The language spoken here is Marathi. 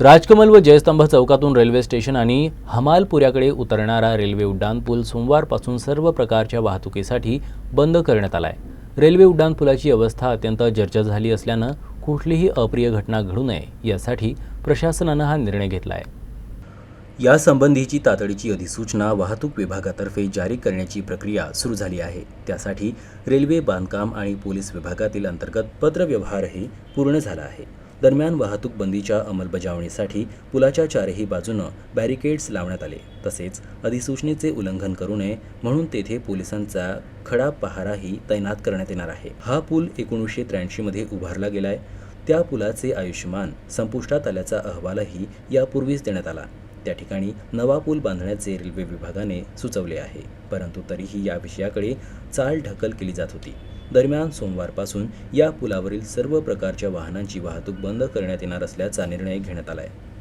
राजकमल व जयस्तंभ चौकातून रेल्वे स्टेशन आणि हमालपुऱ्याकडे उतरणारा रेल्वे उड्डाणपूल सोमवारपासून सर्व प्रकारच्या वाहतुकीसाठी बंद करण्यात आला आहे रेल्वे उड्डाणपुलाची अवस्था अत्यंत जर्जर झाली असल्यानं कुठलीही अप्रिय घटना घडू नये यासाठी प्रशासनानं हा निर्णय घेतला आहे यासंबंधीची तातडीची अधिसूचना वाहतूक विभागातर्फे जारी करण्याची प्रक्रिया सुरू झाली आहे. त्यासाठी रेल्वे बांधकाम आणि पोलीस विभागातील अंतर्गत पत्रव्यवहारही पूर्ण झाला आहे. दरम्यान वाहतूक बंदीच्या अंमलबजावणीसाठी पुलाच्या चारही बाजूनं बॅरिकेड्स लावण्यात आले. तसेच अधिसूचनेचे उल्लंघन करू नये म्हणून तेथे पोलिसांचा खडा पहाराही तैनात करण्यात येणार आहे. हा पूल एकोणीसशे त्र्याऐंशीमध्ये उभारला गेलाय. त्या पुलाचे आयुष्यमान संपुष्टात आल्याचा अहवालही यापूर्वीच देण्यात आला. त्या ठिकाणी नवा पूल बांधण्याचे रेल्वे विभागाने सुचवले आहे. परंतु तरीही या विषयाकडे चाल ढकल केली जात होती. दरम्यान सोमवारपासून या पुलावरील सर्व प्रकारच्या वाहनांची वाहतूक बंद करण्यात येणार असल्याचा निर्णय घेण्यात आला आहे